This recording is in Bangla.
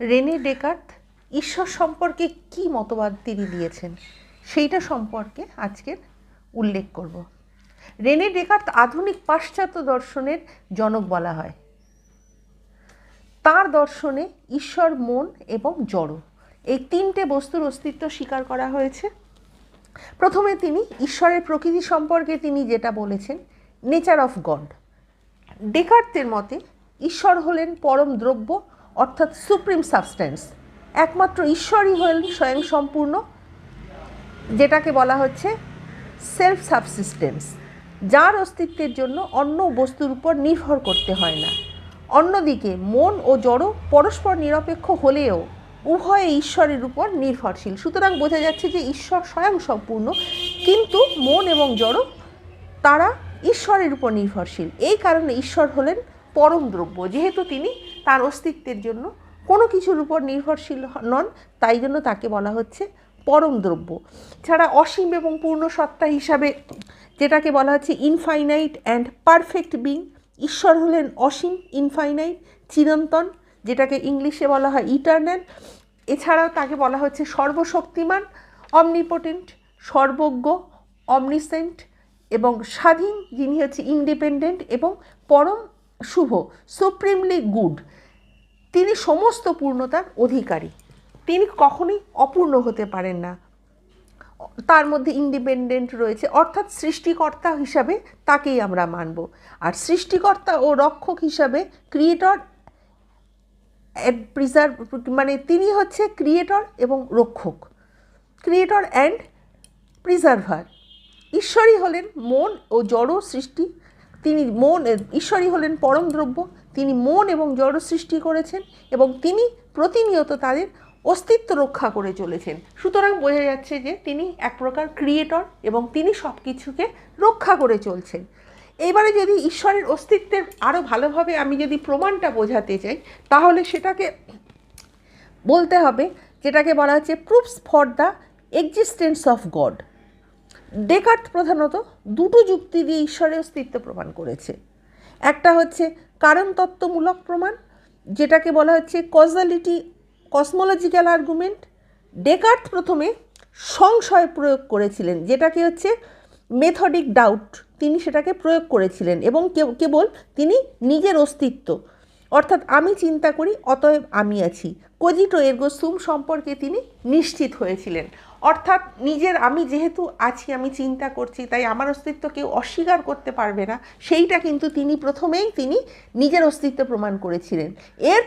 রেনে ডেকার্ত ঈশ্বর সম্পর্কে কি মতবাদ তিনি দিয়েছেন? সেইটা সম্পর্কে আজকের উল্লেখ করব। রেনে ডেকার্থ আধুনিক পাশ্চাত্য দর্শনের জনক বলা হয়। তার দর্শনে ঈশ্বর মন এবং জড় এই তিনটে বস্তুর অস্তিত্ব স্বীকার করা হয়েছে। প্রথমে তিনি ঈশ্বরের প্রকৃতি সম্পর্কে তিনি যেটা বলেছেন নেচার অফ গড ডেকার্তের মতে ঈশ্বর হলেন পরম দ্রব্য অর্থাৎ সুপ্রিম সাবস্টেন্স, একমাত্র ঈশ্বরই হলেন স্বয়ং সম্পূর্ণ যেটাকে বলা হচ্ছে সেলফ সাবসিস্টেন্স, যার অস্তিত্বের জন্য অন্য বস্তুর উপর নির্ভর করতে হয় না। অন্যদিকে, মন ও জড় পরস্পর নিরপেক্ষ হলেও উভয়ে ঈশ্বরের উপর নির্ভরশীল। সুতরাং বোঝা যাচ্ছে যে ঈশ্বর স্বয়ং সম্পূর্ণ কিন্তু মন এবং জড় তারা ঈশ্বরের উপর নির্ভরশীল। এই কারণে ঈশ্বর হলেন পরম দ্রব্য, যেহেতু তিনি তার অস্তিত্বের জন্য কোনো কিছুর উপর নির্ভরশীল নন, তাই জন্য তাকে বলা হচ্ছে পরম দ্রব্য। ছাড়া অসীম এবং পূর্ণ সত্তা হিসাবে যেটাকে বলা হচ্ছে ইনফাইনাইট অ্যান্ড পারফেক্ট বিং ঈশ্বর হলেন অসীম ইনফাইনাইট চিরন্তন, যেটাকে ইংলিশে বলা হয় ইটার্নাল এছাড়াও তাকে বলা হচ্ছে সর্বশক্তিমান অমনিপোটেন্ট সর্বজ্ঞ অমনিসেন্ট এবং স্বাধীন, যিনি হচ্ছে ইন্ডিপেন্ডেন্ট এবং পরম শুভ সুপ্রিমলি গুড তিনি সমস্ত পূর্ণতার অধিকারী। তিনি কখনোই অপূর্ণ হতে পারেন না। তার মধ্যে ইন্ডিপেন্ডেন্ট রয়েছে, অর্থাৎ সৃষ্টিকর্তা হিসাবে তাকেই আমরা মানব। আর সৃষ্টিকর্তা ও রক্ষক হিসাবে ক্রিয়েটর প্রিজার্ভ মানে তিনি হচ্ছে ক্রিয়েটর এবং রক্ষক। ক্রিয়েটর অ্যান্ড প্রিজার্ভার ঈশ্বরই হলেন মন ও জড় সৃষ্টি তিনি মন ঈশ্বরই হলেন পরম দ্রব্য। তিনি মন এবং জড় সৃষ্টি করেছেন এবং তিনি প্রতিনিয়ত তাদের অস্তিত্ব রক্ষা করে চলেছেন। সুতরাং বোঝা যাচ্ছে যে তিনি এক প্রকার ক্রিয়েটর এবং তিনি সব কিছুকে রক্ষা করে চলছেন। এবারে যদি ঈশ্বরের অস্তিত্বের আরও ভালোভাবে আমি যদি প্রমাণটা বোঝাতে চাই, তাহলে সেটাকে বলতে হবে, যেটাকে বলা হচ্ছে proofs for the existence of God Descartes প্রধানত দুটো যুক্তি দিয়ে ঈশ্বরের অস্তিত্ব প্রমাণ করেছে। একটা হচ্ছে কারণ তত্ত্বমূলক প্রমাণ, যেটাকে বলা হচ্ছে কজালিটি কসমোলজিক্যাল আর্গুমেন্ট ডেকার্ট প্রথমে সংশয় প্রয়োগ করেছিলেন, যেটাকে হচ্ছে মেথডিক ডাউট তিনি সেটাকে প্রয়োগ করেছিলেন এবং কেবল তিনি নিজের অস্তিত্ব অর্থাৎ আমি চিন্তা করি, অতএব আমি আছি। কোজিটো এরগো সুম সম্পর্কে তিনি নিশ্চিত হয়েছিলেন। অর্থাৎ নিজের আমি যেহেতু আছি, আমি চিন্তা করছি, তাই আমার অস্তিত্ব কেউ অস্বীকার করতে পারবে না। সেইটা কিন্তু তিনি প্রথমেই তিনি নিজের অস্তিত্ব প্রমাণ করেছিলেন। এর